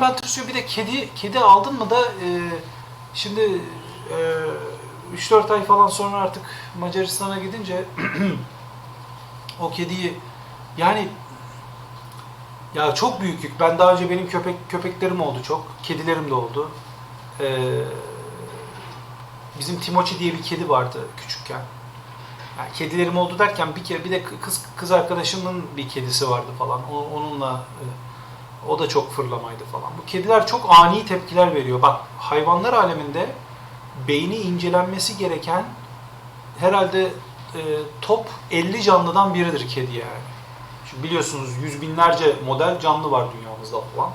ben tırsıyor bir de kedi kedi aldın mı da e, şimdi e, 3-4 ay falan sonra artık Macaristan'a gidince o kediyi yani ya çok büyük yük. Ben daha önce benim köpek köpeklerim oldu çok. Kedilerim de oldu. Ee, bizim Timoçi diye bir kedi vardı küçükken. Yani kedilerim oldu derken bir kere bir de kız kız arkadaşımın bir kedisi vardı falan. O- onunla e, o da çok fırlamaydı falan. Bu kediler çok ani tepkiler veriyor. Bak hayvanlar aleminde beyni incelenmesi gereken herhalde e, top 50 canlıdan biridir kedi yani. Şimdi biliyorsunuz yüz binlerce model canlı var dünyamızda falan.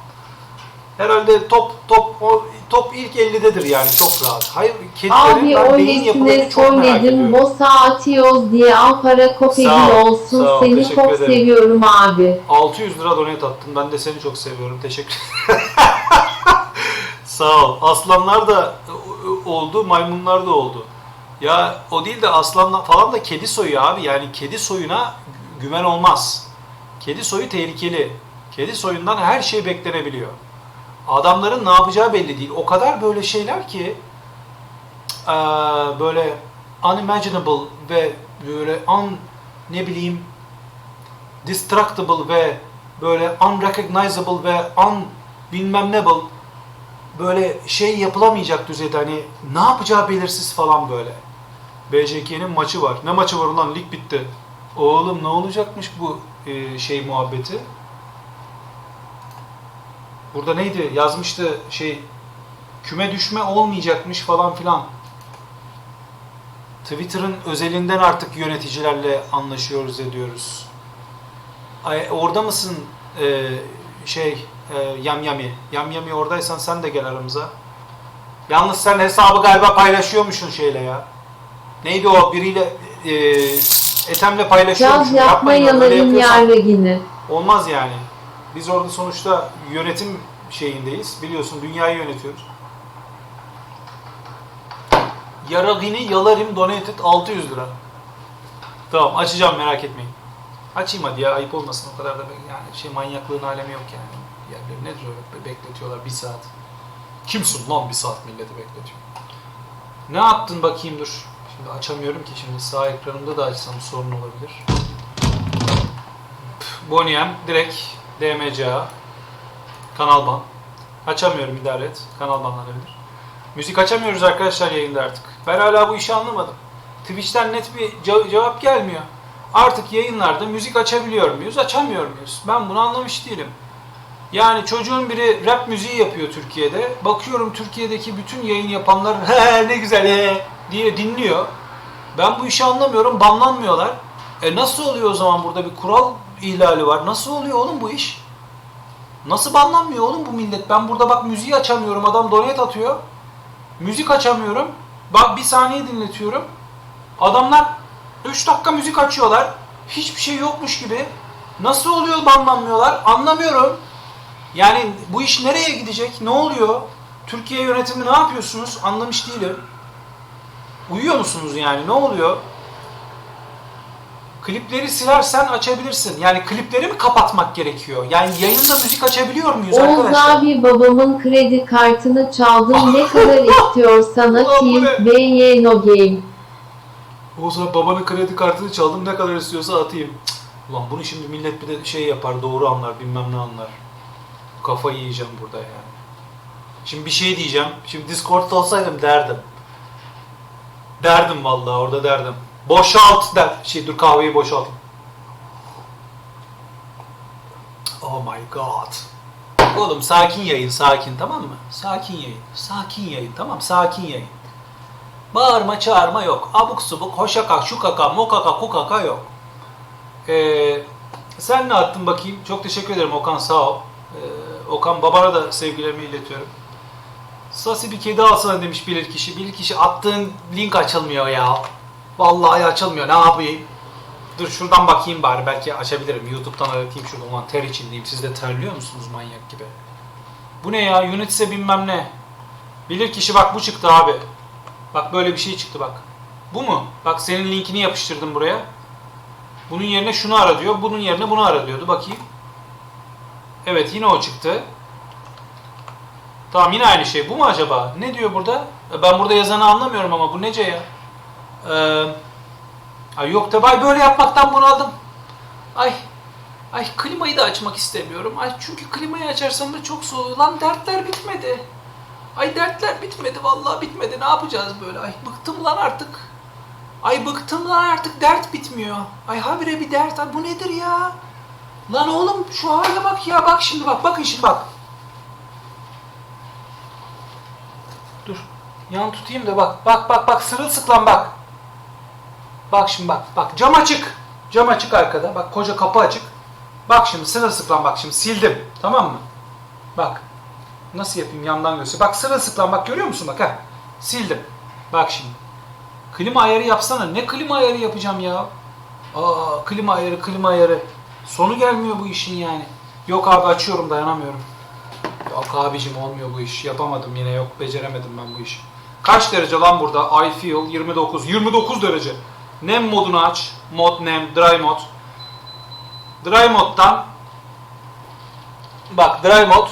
Herhalde top top o top ilk 50'dedir yani çok rahat. Hayır kedilerin Abi ben beyin yapılarını çok merak ediyorum. Bosa atıyoruz diye Ankara kopegi Sağ ol, olsun. sağ ol, Seni teşekkür çok ederim. seviyorum abi. 600 lira donate attın. Ben de seni çok seviyorum. Teşekkür Sağ ol. Aslanlar da oldu, maymunlar da oldu. Ya o değil de aslanlar falan da kedi soyu abi. Yani kedi soyuna güven olmaz. Kedi soyu tehlikeli. Kedi soyundan her şey beklenebiliyor. Adamların ne yapacağı belli değil. O kadar böyle şeyler ki eee, böyle unimaginable ve böyle un ne bileyim destructible ve böyle unrecognizable ve un bilmem ne böyle şey yapılamayacak düzeyde hani ne yapacağı belirsiz falan böyle. BJK'nin maçı var. Ne maçı var ulan lig bitti. Oğlum ne olacakmış bu e, şey muhabbeti? Burada neydi? Yazmıştı şey küme düşme olmayacakmış falan filan. Twitter'ın özelinden artık yöneticilerle anlaşıyoruz ediyoruz. Ay, orada mısın e, şey e, Yamyami? Yamyami oradaysan sen de gel aramıza. Yalnız sen hesabı galiba paylaşıyormuşsun şeyle ya. Neydi o biriyle e, Ethem'le paylaşıyormuşsun. Onu, öyle yapmayaların yapıyorsan yarregini. Olmaz yani. Biz orada sonuçta yönetim şeyindeyiz. Biliyorsun dünyayı yönetiyoruz. Yaragini yalarım donated 600 lira. Tamam açacağım merak etmeyin. Açayım hadi ya ayıp olmasın o kadar da yani şey manyaklığın alemi yok yani. Yerleri nedir öyle Be- bekletiyorlar bir saat. Kimsin lan bir saat milleti bekletiyor. Ne yaptın bakayım dur. Şimdi açamıyorum ki şimdi sağ ekranımda da açsam sorun olabilir. Boniem direkt DMCA kanal ban. Açamıyorum idare et. Kanal banlanabilir. Müzik açamıyoruz arkadaşlar yayında artık. Ben hala bu işi anlamadım. Twitch'ten net bir ce- cevap gelmiyor. Artık yayınlarda müzik açabiliyor muyuz, açamıyor muyuz? Ben bunu anlamış değilim. Yani çocuğun biri rap müziği yapıyor Türkiye'de. Bakıyorum Türkiye'deki bütün yayın yapanlar ne güzel he diye dinliyor. Ben bu işi anlamıyorum. Banlanmıyorlar. E nasıl oluyor o zaman burada bir kural ihlali var? Nasıl oluyor oğlum bu iş? Nasıl banlanmıyor oğlum bu millet? Ben burada bak müziği açamıyorum. Adam donate atıyor. Müzik açamıyorum. Bak bir saniye dinletiyorum. Adamlar 3 dakika müzik açıyorlar. Hiçbir şey yokmuş gibi. Nasıl oluyor banlanmıyorlar? Anlamıyorum. Yani bu iş nereye gidecek? Ne oluyor? Türkiye yönetimi ne yapıyorsunuz? Anlamış değilim. Uyuyor musunuz yani? Ne oluyor? Klipleri silersen açabilirsin. Yani klipleri mi kapatmak gerekiyor? Yani yayında müzik açabiliyor muyuz Oğuz arkadaşlar? abi babamın kredi kartını çaldım. ne kadar istiyorsan Ulan bu ne? No game. O zaman babanın kredi kartını çaldım ne kadar istiyorsa atayım. Cık, Ulan bunu şimdi millet bir de şey yapar doğru anlar bilmem ne anlar. Kafayı yiyeceğim burada yani. Şimdi bir şey diyeceğim. Şimdi Discord'da olsaydım derdim. Derdim vallahi orada derdim. Boşalt der. Şey dur kahveyi boşaltayım. Oh my god. Oğlum sakin yayın sakin tamam mı? Sakin yayın. Sakin yayın tamam sakin yayın. Bağırma çağırma yok. Abuk subuk hoşaka şukaka mokaka kukaka yok. Ee, sen ne attın bakayım? Çok teşekkür ederim Okan sağ ol. Ee, Okan babana da sevgilerimi iletiyorum. Sasi bir kedi alsana demiş bilir kişi. Bilir kişi attığın link açılmıyor ya. Vallahi açılmıyor ne yapayım? Dur şuradan bakayım bari belki açabilirim. Youtube'dan aratayım şuradan. Ulan ter içindeyim. Siz de terliyor musunuz manyak gibi? Bu ne ya? Unitse bilmem ne. Bilir kişi bak bu çıktı abi. Bak böyle bir şey çıktı bak. Bu mu? Bak senin linkini yapıştırdım buraya. Bunun yerine şunu ara diyor. Bunun yerine bunu ara diyordu. Bakayım. Evet yine o çıktı. Tamam yine aynı şey. Bu mu acaba? Ne diyor burada? E, Ben burada yazanı anlamıyorum ama bu nece ya? Ee, yok tabi ay böyle yapmaktan bunaldım. Ay ay klimayı da açmak istemiyorum. Ay çünkü klimayı açarsam da çok soğuyor. Lan dertler bitmedi. Ay dertler bitmedi vallahi bitmedi. Ne yapacağız böyle? Ay bıktım lan artık. Ay bıktım lan artık dert bitmiyor. Ay habire bir dert. Ay bu nedir ya? Lan oğlum şu hale bak ya. Bak şimdi bak. Bakın şimdi bak. Dur. Yan tutayım da bak. Bak bak bak sırılsıklam bak. Bak şimdi bak. Bak cam açık. Cam açık arkada. Bak koca kapı açık. Bak şimdi sırılsıklam bak şimdi sildim. Tamam mı? Bak. Nasıl yapayım yandan göster. Bak sırılsıklam bak görüyor musun bak ha. Sildim. Bak şimdi. Klima ayarı yapsana. Ne klima ayarı yapacağım ya? Aa klima ayarı klima ayarı. Sonu gelmiyor bu işin yani. Yok abi açıyorum dayanamıyorum. Yok abicim olmuyor bu iş. Yapamadım yine yok. Beceremedim ben bu işi. Kaç derece lan burada? I feel 29. 29 derece. Nem modunu aç. Mod nem, dry mod. Dry moddan bak dry mod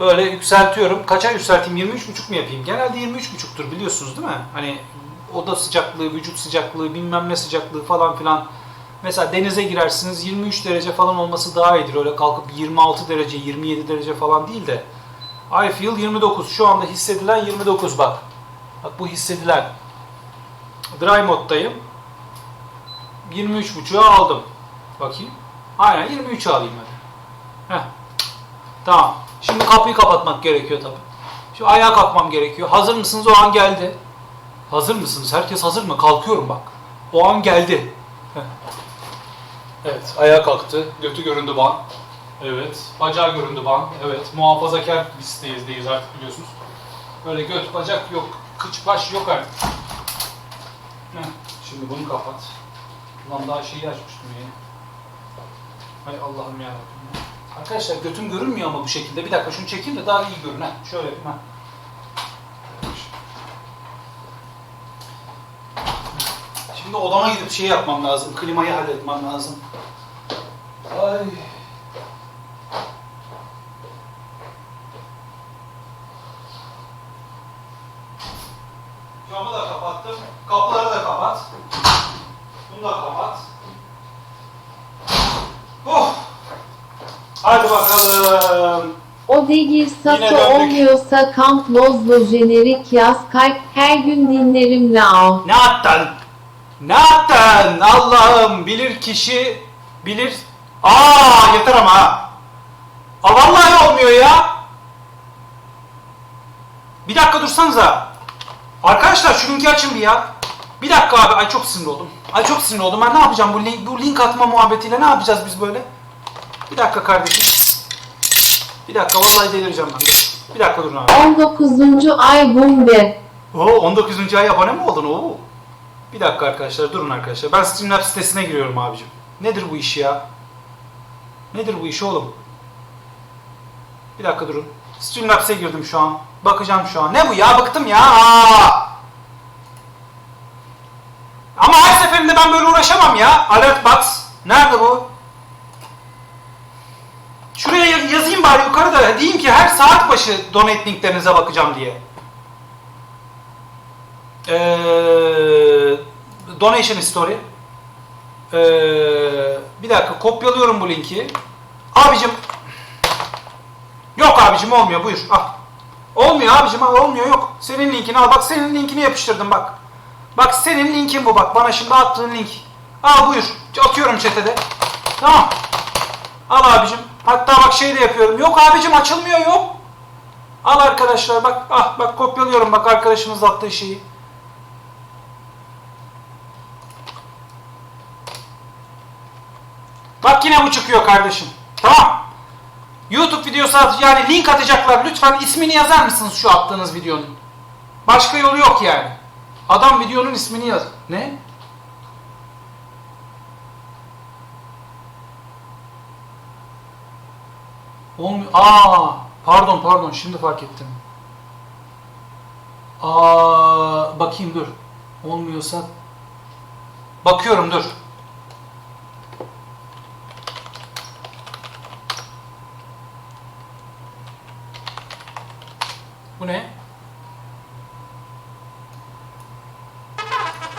böyle yükseltiyorum. Kaça yükselteyim? 23.5 mu yapayım? Genelde 23.5'tur biliyorsunuz değil mi? Hani oda sıcaklığı, vücut sıcaklığı, bilmem ne sıcaklığı falan filan. Mesela denize girersiniz 23 derece falan olması daha iyidir. Öyle kalkıp 26 derece, 27 derece falan değil de. I feel 29. Şu anda hissedilen 29 bak. Bak bu hissedilen. Dry moddayım. 23.5'a aldım. Bakayım. Aynen 23 alayım hadi. Heh. Tamam. Şimdi kapıyı kapatmak gerekiyor tabii. Şimdi ayağa kalkmam gerekiyor. Hazır mısınız? O an geldi. Hazır mısınız? Herkes hazır mı? Kalkıyorum bak. O an geldi. Heh. Evet, ayağa kalktı. Götü göründü ban. Evet, bacağı göründü ban. Evet, muhafazakar listeyiz artık biliyorsunuz. Böyle göt, bacak yok, kıç, baş yok artık. Heh, şimdi bunu kapat. Ulan daha şeyi açmıştım yeni. Hay Allah'ım ya. Arkadaşlar götüm görünmüyor ama bu şekilde. Bir dakika şunu çekeyim de daha iyi görün. ha. Şöyle yapayım ha. Şimdi odama gidip şey yapmam lazım. Klimayı halletmem lazım. Ay. Camı da kapattım. Kapıları da kapat. Bunu da kapat. Oh. Hadi bakalım. Sato döndük. olmuyorsa Kamp Lozlo jenerik yaz kalp her gün dinlerim la. Ne attın? Ne attın? Allah'ım bilir kişi bilir. Aa yeter ama ha. Aa vallahi olmuyor ya. Bir dakika dursanıza. Arkadaşlar şu linki açın bir ya. Bir dakika abi. Ay çok sinir oldum. Ay çok sinir oldum. Ben ne yapacağım bu link, bu link atma muhabbetiyle ne yapacağız biz böyle? Bir dakika kardeşim. Bir dakika vallahi delireceğim ben. Bir dakika durun abi. 19. ay Bumbe. Oo 19. ay abone mi oldun? Oo. Bir dakika arkadaşlar durun arkadaşlar. Ben Streamlabs sitesine giriyorum abicim. Nedir bu iş ya? Nedir bu iş oğlum? Bir dakika durun. Streamlabs'e girdim şu an. Bakacağım şu an. Ne bu ya? Bıktım ya. Aa! Ama her seferinde ben böyle uğraşamam ya. Alert box. Nerede bu? Şuraya yaz- yazayım bari yukarıda. Diyeyim ki her saat başı donate linklerinize bakacağım diye. Ee, donation story. Ee, bir dakika kopyalıyorum bu linki. Abicim Yok abicim olmuyor buyur al. Olmuyor abicim al olmuyor yok. Senin linkini al bak senin linkini yapıştırdım bak. Bak senin linkin bu bak bana şimdi attığın link. Al buyur atıyorum chat'e Tamam. Al abicim. Hatta bak şey de yapıyorum. Yok abicim açılmıyor yok. Al arkadaşlar bak ah bak kopyalıyorum bak arkadaşımız attığı şeyi. Bak yine bu çıkıyor kardeşim. Tamam. YouTube videosu at yani link atacaklar. Lütfen ismini yazar mısınız şu attığınız videonun? Başka yolu yok yani. Adam videonun ismini yaz. Ne? Olmuyor. Aa, pardon pardon şimdi fark ettim. Aa, bakayım dur. Olmuyorsa bakıyorum dur. Bu ne?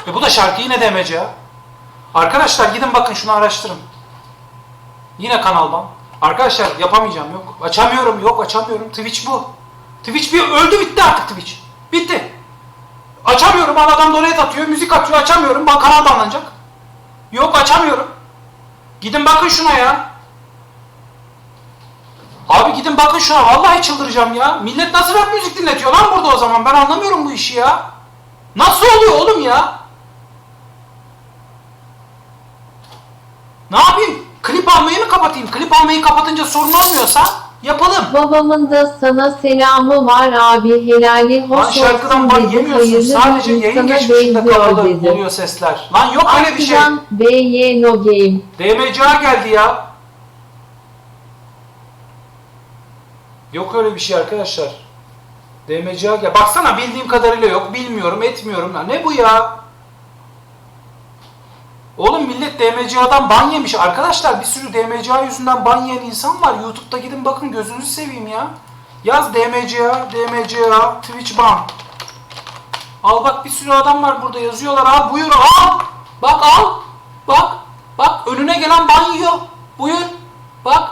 E bu da şarkı yine demece ya. Arkadaşlar gidin bakın şunu araştırın. Yine kanaldan. Arkadaşlar yapamayacağım yok. Açamıyorum yok açamıyorum. Twitch bu. Twitch bir öldü bitti artık Twitch. Bitti. Açamıyorum adam donate atıyor müzik atıyor açamıyorum. Bak kanal banlanacak. Yok açamıyorum. Gidin bakın şuna ya. Abi gidin bakın şuna vallahi çıldıracağım ya. Millet nasıl rap müzik dinletiyor lan burada o zaman ben anlamıyorum bu işi ya. Nasıl oluyor oğlum ya? Ne yapayım? Klip almayı mı kapatayım? Klip almayı kapatınca sorun olmuyorsa yapalım. Babamın da sana selamı var abi helali Lan hoş şarkıdan olsun dedi yemiyorsun. hayırlı Sadece yayın insana geçmişinde benziyor dedi. oluyor sesler. Lan yok öyle bir şey. BY no game. DMCA geldi ya. Yok öyle bir şey arkadaşlar. DMCA gel. Baksana bildiğim kadarıyla yok. Bilmiyorum, etmiyorum. Lan ne bu ya? Oğlum millet DMCA'dan ban yemiş. Arkadaşlar bir sürü DMCA yüzünden ban yiyen insan var. YouTube'da gidin bakın gözünüzü seveyim ya. Yaz DMCA, DMCA, Twitch ban. Al bak bir sürü adam var burada yazıyorlar. Al buyur al. Bak al. Bak. Bak önüne gelen ban yiyor. Buyur. Bak.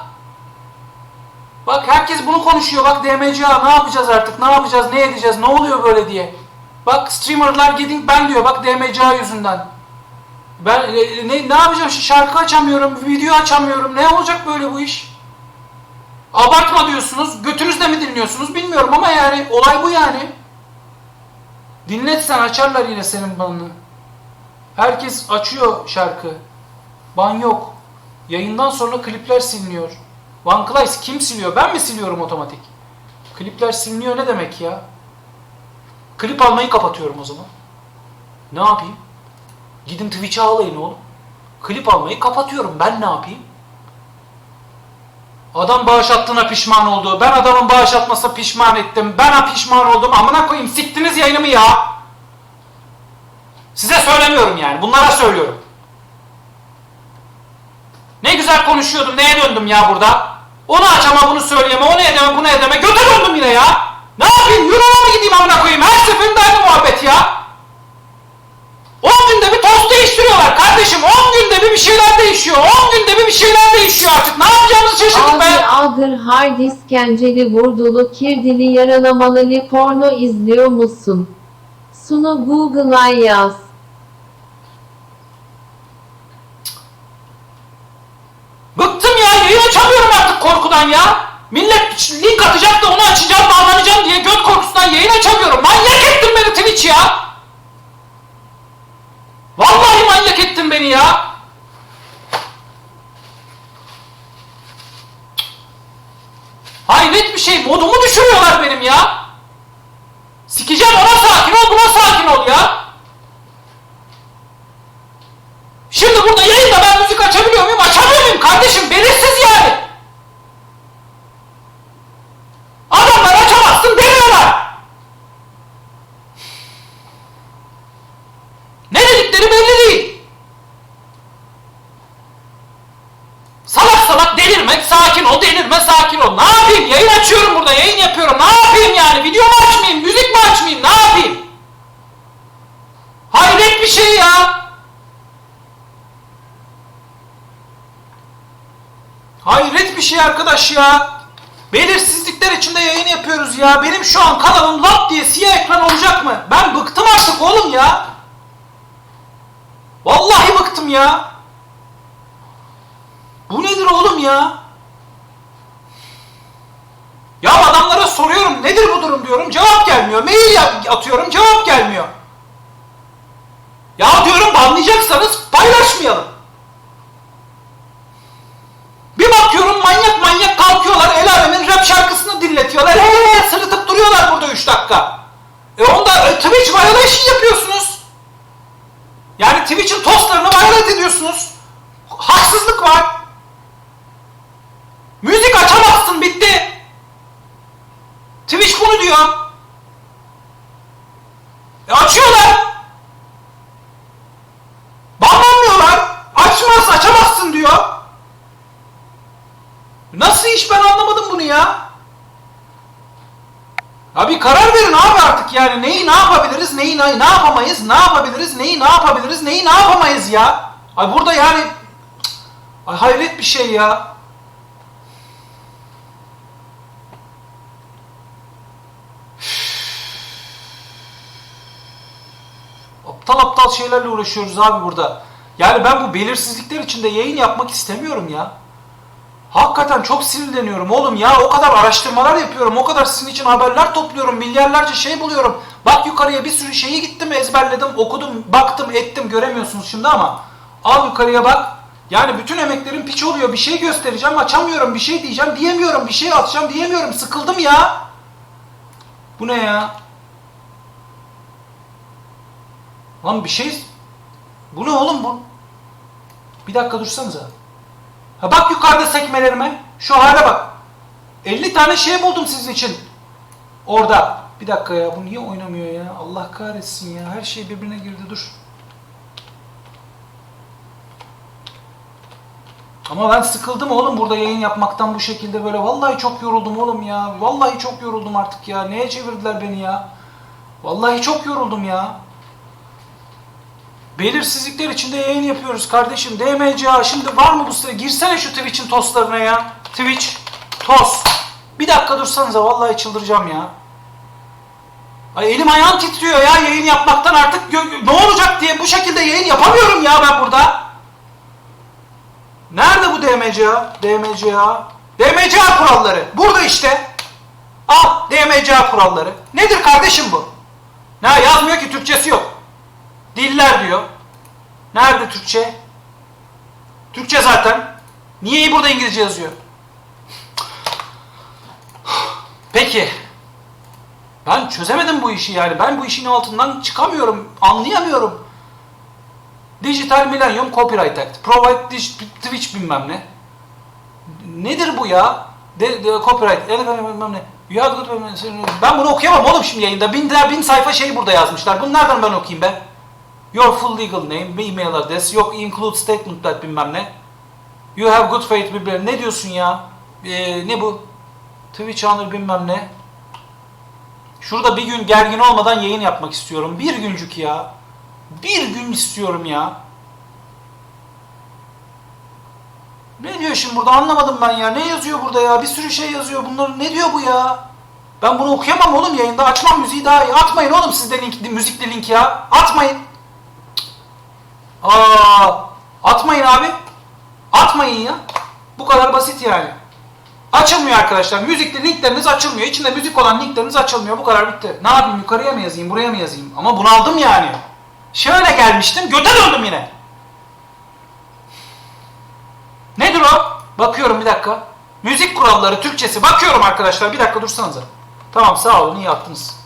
Bak herkes bunu konuşuyor. Bak DMCA ne yapacağız artık? Ne yapacağız? Ne edeceğiz? Ne oluyor böyle diye. Bak streamerlar gidin ben diyor. Bak DMCA yüzünden. Ben e, ne, ne yapacağım? Şarkı açamıyorum, video açamıyorum. Ne olacak böyle bu iş? Abartma diyorsunuz. Götünüzle mi dinliyorsunuz bilmiyorum ama yani olay bu yani. Dinletsen açarlar yine senin banını. Herkes açıyor şarkı. Ban yok. Yayından sonra klipler siliniyor. Van kim siliyor? Ben mi siliyorum otomatik? Klipler siliniyor ne demek ya? Klip almayı kapatıyorum o zaman. Ne yapayım? Gidin Twitch'e ağlayın oğlum. Klip almayı kapatıyorum. Ben ne yapayım? Adam bağış attığına pişman oldu. Ben adamın bağış atmasına pişman ettim. Ben pişman oldum. Amına koyayım siktiniz yayınımı ya. Size söylemiyorum yani. Bunlara söylüyorum. Ne güzel konuşuyordum. Neye döndüm ya burada? Onu açama bunu söyleyeme. Onu edeme bunu edeme. Göte döndüm yine ya. Ne yapayım? Euro'ya mı gideyim amına koyayım? Her seferinde aynı muhabbet ya. 10 günde bir tost değiştiriyorlar kardeşim. 10 günde bir bir şeyler değişiyor. 10 günde bir şeyler değişiyor artık. Ne yapacağımızı şaşırdık be. aldır hard iskenceli vurdulu kirdili yaralamalı porno izliyor musun? Sunu Google'a yaz. Bıktım ya yayın açamıyorum artık korkudan ya. Millet link atacak da onu açacağım bağlanacağım diye göt korkusundan yayın açamıyorum. Manyak ettin beni Twitch ya. Vallahi manyak ettin beni ya. Hayret bir şey modumu düşürüyorlar benim ya. Sikeceğim ona sakin ol buna sakin ol ya. Şimdi burada yayında ben müzik açabiliyor muyum? Açamıyor muyum kardeşim? Belirsiz yani. Adamlar açamazsın demiyorlar. Ne dedikleri belli değil. Salak salak ol, delirme, sakin ol. Ne yapayım? Yayın açıyorum burada, yayın yapıyorum. Ne yapayım yani? Video mu açmayayım, müzik mi açmayayım? Ne yapayım? Hayret bir şey ya. Hayret bir şey arkadaş ya. Belirsizlikler içinde yayın yapıyoruz ya. Benim şu an kanalım lap diye siyah ekran olacak mı? Ben bıktım artık oğlum ya. Vallahi bıktım ya. Bu nedir oğlum ya? Ya adamlara soruyorum nedir bu durum diyorum cevap gelmiyor. Mail atıyorum cevap gelmiyor. Ya diyorum banlayacaksanız paylaşmayalım. Bir bakıyorum manyak manyak kalkıyorlar el alemin rap şarkısını dinletiyorlar. Eee sırıtıp duruyorlar burada 3 dakika. E onda e, Twitch violation yapıyorsunuz. Yani Twitch'in tostlarını violate ediyorsunuz. Haksızlık var. Müzik bitti. Twitch bunu diyor. E açıyorlar. Banlanmıyorlar. Açmaz açamazsın diyor. Nasıl iş ben anlamadım bunu ya. Ya bir karar verin abi artık yani neyi ne yapabiliriz, neyi ne, ne yapamayız, ne yapabiliriz, neyi ne yapabiliriz, neyi ne yapamayız ya. Ay burada yani ay hayret bir şey ya. Aptal aptal şeylerle uğraşıyoruz abi burada. Yani ben bu belirsizlikler içinde yayın yapmak istemiyorum ya. Hakikaten çok sinirleniyorum oğlum ya. O kadar araştırmalar yapıyorum. O kadar sizin için haberler topluyorum. Milyarlarca şey buluyorum. Bak yukarıya bir sürü şeyi gittim ezberledim, okudum, baktım, ettim. Göremiyorsunuz şimdi ama. Al yukarıya bak. Yani bütün emeklerim piç oluyor. Bir şey göstereceğim, açamıyorum. Bir şey diyeceğim, diyemiyorum. Bir şey atacağım, diyemiyorum. Sıkıldım ya. Bu ne ya? Lan bir şey... Bu ne oğlum bu? Bir dakika dursanıza. Ha bak yukarıda sekmelerime. Şu hale bak. 50 tane şey buldum sizin için. Orada. Bir dakika ya bu niye oynamıyor ya? Allah kahretsin ya. Her şey birbirine girdi dur. Ama ben sıkıldım oğlum burada yayın yapmaktan bu şekilde böyle. Vallahi çok yoruldum oğlum ya. Vallahi çok yoruldum artık ya. Neye çevirdiler beni ya? Vallahi çok yoruldum ya. Belirsizlikler içinde yayın yapıyoruz kardeşim. DMCA şimdi var mı bu site? Girsene şu Twitch'in tostlarına ya. Twitch, tost. Bir dakika dursanıza vallahi çıldıracağım ya. Ay elim ayağım titriyor ya yayın yapmaktan artık ne olacak diye bu şekilde yayın yapamıyorum ya ben burada. Nerede bu DMCA? DMCA. DMCA kuralları. Burada işte. Al DMCA kuralları. Nedir kardeşim bu? Ne yazmıyor ki Türkçesi yok. Diller diyor. Nerede Türkçe? Türkçe zaten. Niye burada İngilizce yazıyor? Peki. Ben çözemedim bu işi yani. Ben bu işin altından çıkamıyorum. Anlayamıyorum. Digital Millennium Copyright Act. Provide Twitch bilmem ne. Nedir bu ya? De, de, copyright. Ben bunu okuyamam oğlum şimdi yayında. Bin, bin sayfa şey burada yazmışlar. Bunu nereden ben okuyayım be? Your full legal name, email address, yok include statement that bilmem ne. You have good faith bilmem ne diyorsun ya? Ee, ne bu? Twitch honor bilmem ne. Şurada bir gün gergin olmadan yayın yapmak istiyorum. Bir güncük ya. Bir gün istiyorum ya. Ne diyor şimdi burada anlamadım ben ya. Ne yazıyor burada ya? Bir sürü şey yazıyor. Bunlar ne diyor bu ya? Ben bunu okuyamam oğlum yayında. Açmam müziği daha iyi. Atmayın oğlum siz de link, müzikli link ya. Atmayın. Aa, atmayın abi. Atmayın ya. Bu kadar basit yani. Açılmıyor arkadaşlar. Müzikli linkleriniz açılmıyor. İçinde müzik olan linkleriniz açılmıyor. Bu kadar bitti. Ne yapayım? Yukarıya mı yazayım? Buraya mı yazayım? Ama bunaldım yani. Şöyle gelmiştim. Göte döndüm yine. Nedir o? Bakıyorum bir dakika. Müzik kuralları Türkçesi. Bakıyorum arkadaşlar. Bir dakika dursanıza. Tamam sağ olun iyi yaptınız.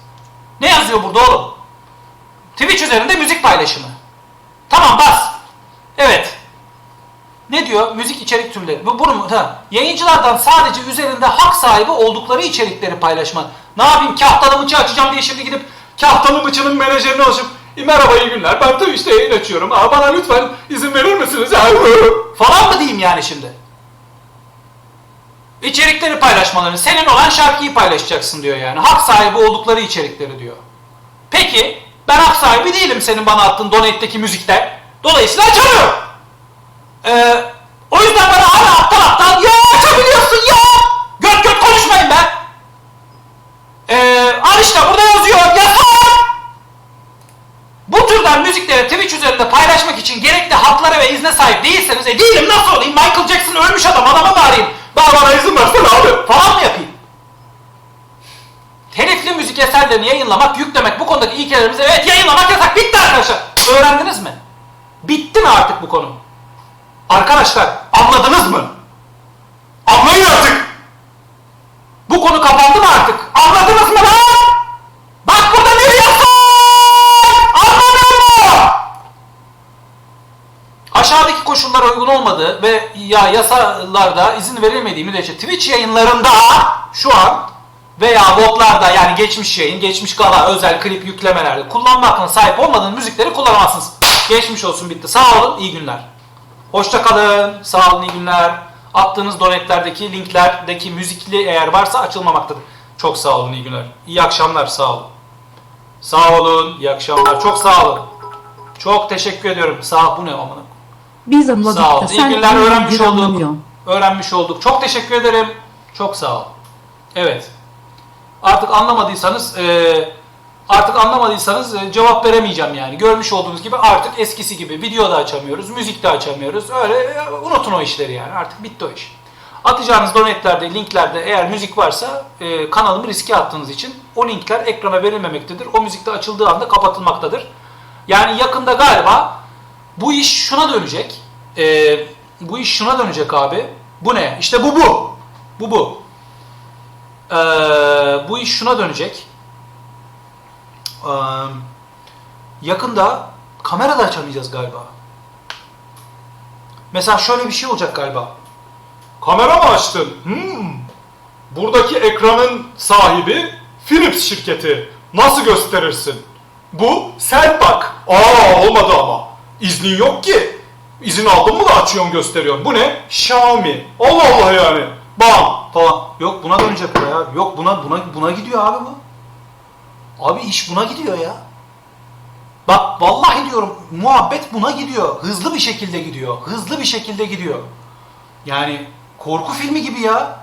Ne yazıyor burada oğlum? Twitch üzerinde müzik paylaşımı. Tamam bas. Evet. Ne diyor? Müzik içerik türleri. Bu bunu? Ha. Yayıncılardan sadece üzerinde hak sahibi oldukları içerikleri paylaşma. Ne yapayım? Kahtalı mıçı açacağım diye şimdi gidip kahtalı mıçının menajerine ulaşıp "E, merhaba iyi günler ben Twitch'te yayın açıyorum. Aa, bana lütfen izin verir misiniz? Falan mı diyeyim yani şimdi? İçerikleri paylaşmalarını, senin olan şarkıyı paylaşacaksın diyor yani. Hak sahibi oldukları içerikleri diyor. Peki ben hak sahibi değilim senin bana attığın donate'deki müzikte. Dolayısıyla açamıyorum. Ee, o yüzden bana hala aptal aptal ya açabiliyorsun ya. Göt göt konuşmayın be. Ee, al işte burada yazıyor yasak. Bu türden müzikleri Twitch üzerinde paylaşmak için gerekli haklara ve izne sahip değilseniz e değilim nasıl olayım Michael Jackson ölmüş adam adama mı arayayım? Bana bana izin versene abi falan mı yapayım? Telifli müzik eserlerini yayınlamak, yüklemek bu konudaki ilkelerimiz evet yayınlamak yasak. Bitti arkadaşlar. Öğrendiniz mi? Bitti mi artık bu konu? Arkadaşlar anladınız mı? Anlayın artık. Bu konu kapandı mı artık? Anladınız mı lan? Bak burada bir yasak! Anladın mı? Aşağıdaki koşullara uygun olmadığı ve ya yasalarda izin verilmediği müddetçe Twitch yayınlarında şu an veya botlarda yani geçmiş yayın, geçmiş gala, özel klip yüklemelerde kullanma hakkına sahip olmadığınız müzikleri kullanamazsınız. Geçmiş olsun bitti. Sağ olun, iyi günler. Hoşça kalın, sağ olun, iyi günler. Attığınız donetlerdeki linklerdeki müzikli eğer varsa açılmamaktadır. Çok sağ olun, iyi günler. İyi akşamlar, sağ olun. Sağ olun, iyi akşamlar. Çok sağ olun. Çok teşekkür ediyorum. Sağ ol. Bu ne amına? Biz anladık Sağ ol. da İyi günler öğrenmiş olduk. Öğrenmiş olduk. Çok teşekkür ederim. Çok sağ ol. Evet. Artık anlamadıysanız e, artık anlamadıysanız e, cevap veremeyeceğim yani. Görmüş olduğunuz gibi artık eskisi gibi video da açamıyoruz, müzik de açamıyoruz. Öyle e, unutun o işleri yani. Artık bitti o iş. Atacağınız donetlerde, linklerde eğer müzik varsa e, kanalımı riske attığınız için o linkler ekrana verilmemektedir. O müzik de açıldığı anda kapatılmaktadır. Yani yakında galiba bu iş şuna dönecek. Ee, bu iş şuna dönecek abi. Bu ne? İşte bu bu. Bu bu. Ee, bu iş şuna dönecek. Ee, yakında kamera da açamayacağız galiba. Mesela şöyle bir şey olacak galiba. Kamera mı açtın? Hmm. Buradaki ekranın sahibi Philips şirketi. Nasıl gösterirsin? Bu sen bak. Aa olmadı ama. İznin yok ki. İzin aldın mı da açıyorsun gösteriyorsun. Bu ne? Xiaomi. Allah Allah yani. Bam falan. Yok buna dönecek bu ya. Yok buna buna buna gidiyor abi bu. Abi iş buna gidiyor ya. Bak vallahi diyorum muhabbet buna gidiyor. Hızlı bir şekilde gidiyor. Hızlı bir şekilde gidiyor. Yani korku filmi gibi ya.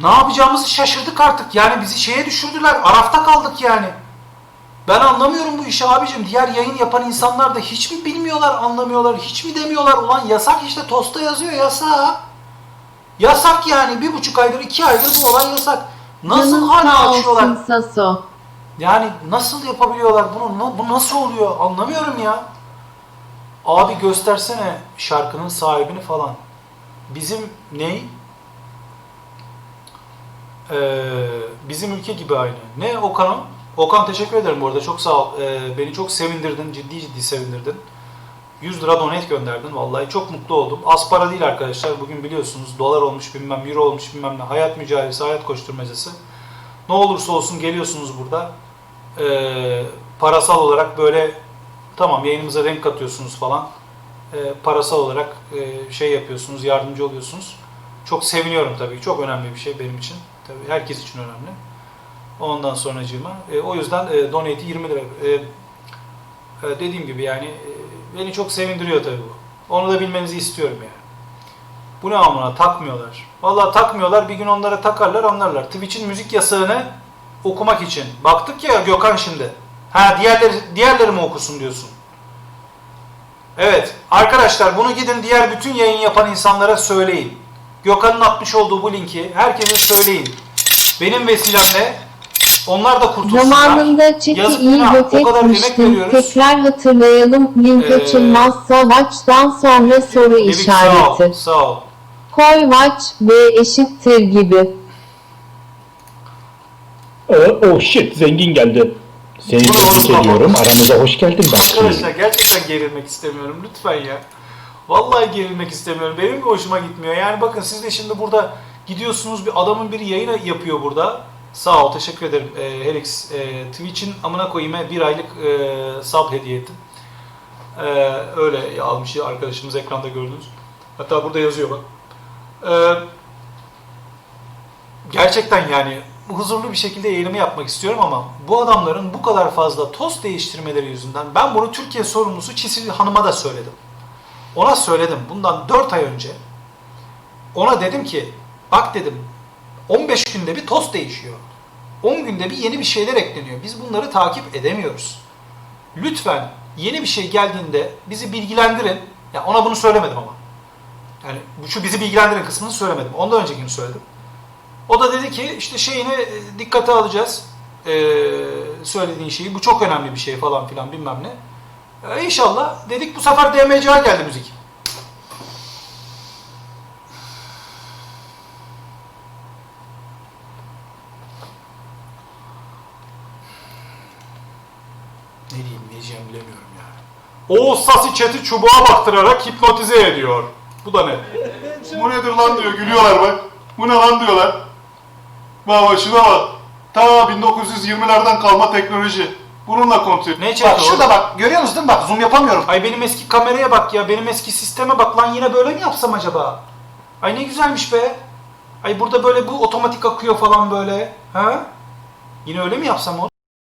Ne yapacağımızı şaşırdık artık. Yani bizi şeye düşürdüler. Arafta kaldık yani. Ben anlamıyorum bu işi abicim. Diğer yayın yapan insanlar da hiç mi bilmiyorlar, anlamıyorlar, hiç mi demiyorlar? Ulan yasak işte tosta yazıyor yasak. Yasak yani. Bir buçuk aydır, iki aydır bu olay yasak. Nasıl hala açıyorlar? Saso. Yani nasıl yapabiliyorlar bunu? Bu nasıl oluyor? Anlamıyorum ya. Abi göstersene şarkının sahibini falan. Bizim ney? Ee, bizim ülke gibi aynı. Ne Okan'ım? Okan teşekkür ederim bu arada. Çok sağ ol. Ee, beni çok sevindirdin. Ciddi ciddi sevindirdin. 100 lira donate gönderdin. Vallahi çok mutlu oldum. Az para değil arkadaşlar. Bugün biliyorsunuz dolar olmuş bilmem, euro olmuş bilmem ne. Hayat mücadelesi, hayat koşturmacası. Ne olursa olsun geliyorsunuz burada. Ee, parasal olarak böyle tamam yayınımıza renk katıyorsunuz falan. Ee, parasal olarak e, şey yapıyorsunuz, yardımcı oluyorsunuz. Çok seviniyorum tabii. Çok önemli bir şey benim için. Tabii herkes için önemli. Ondan sonracığıma. E, o yüzden e, donate'i 20 lira. E, e, dediğim gibi yani e, beni çok sevindiriyor tabii bu. Onu da bilmenizi istiyorum yani. Bu ne amına takmıyorlar. Vallahi takmıyorlar. Bir gün onlara takarlar anlarlar. Twitch'in müzik yasağını okumak için. Baktık ya Gökhan şimdi. Ha diğerleri diğerleri mi okusun diyorsun. Evet arkadaşlar bunu gidin diğer bütün yayın yapan insanlara söyleyin. Gökhan'ın atmış olduğu bu linki herkese söyleyin. Benim vesilemle onlar da kurtulsunlar. Zamanında çeki iyi emek etmiştim. veriyoruz. Tekrar hatırlayalım. Link Ee, açılmazsa maçtan sonra soru Mevik, Sağ işareti. ol, sağ ol. Koy maç B eşittir gibi. Oh, oh shit zengin geldi. Seni tebrik ediyorum. Aramıza hoş geldin Arkadaşlar bakayım. gerçekten gerilmek istemiyorum lütfen ya. Vallahi gerilmek istemiyorum. Benim de hoşuma gitmiyor. Yani bakın siz de şimdi burada gidiyorsunuz bir adamın biri yayın yapıyor burada. Sağ ol teşekkür ederim ee, Helix. Ee, Twitch'in amına koyayım bir aylık e, sub hediye ettim. Ee, öyle almış arkadaşımız ekranda gördünüz. Hatta burada yazıyor bak. Ee, gerçekten yani huzurlu bir şekilde yayınımı yapmak istiyorum ama bu adamların bu kadar fazla toz değiştirmeleri yüzünden ben bunu Türkiye sorumlusu Çisil Hanım'a da söyledim. Ona söyledim bundan 4 ay önce. Ona dedim ki bak dedim 15 günde bir toz değişiyor. 10 günde bir yeni bir şeyler ekleniyor. Biz bunları takip edemiyoruz. Lütfen yeni bir şey geldiğinde bizi bilgilendirin. Ya ona bunu söylemedim ama. Yani bu şu bizi bilgilendirin kısmını söylemedim. Ondan öncekini söyledim. O da dedi ki işte şeyini e, dikkate alacağız. Ee, söylediğin şeyi. Bu çok önemli bir şey falan filan bilmem ne. Ee, inşallah dedik bu sefer DMCA geldi müzik. Ne diyeyim ne diyeceğim bilemiyorum yani. Oğuz Sasi chat'i çubuğa baktırarak hipnotize ediyor. Bu da ne? Bu nedir lan diyor gülüyorlar bak. Bu ne lan diyorlar. Bak şuna bak. Ta 1920'lerden kalma teknoloji. Bununla kontrol. Ne chat'i Bak şurada bak görüyor musun değil mi? Bak zoom yapamıyorum. Ay benim eski kameraya bak ya, benim eski sisteme bak lan yine böyle mi yapsam acaba? Ay ne güzelmiş be. Ay burada böyle bu otomatik akıyor falan böyle. Ha? Yine öyle mi yapsam oğlum?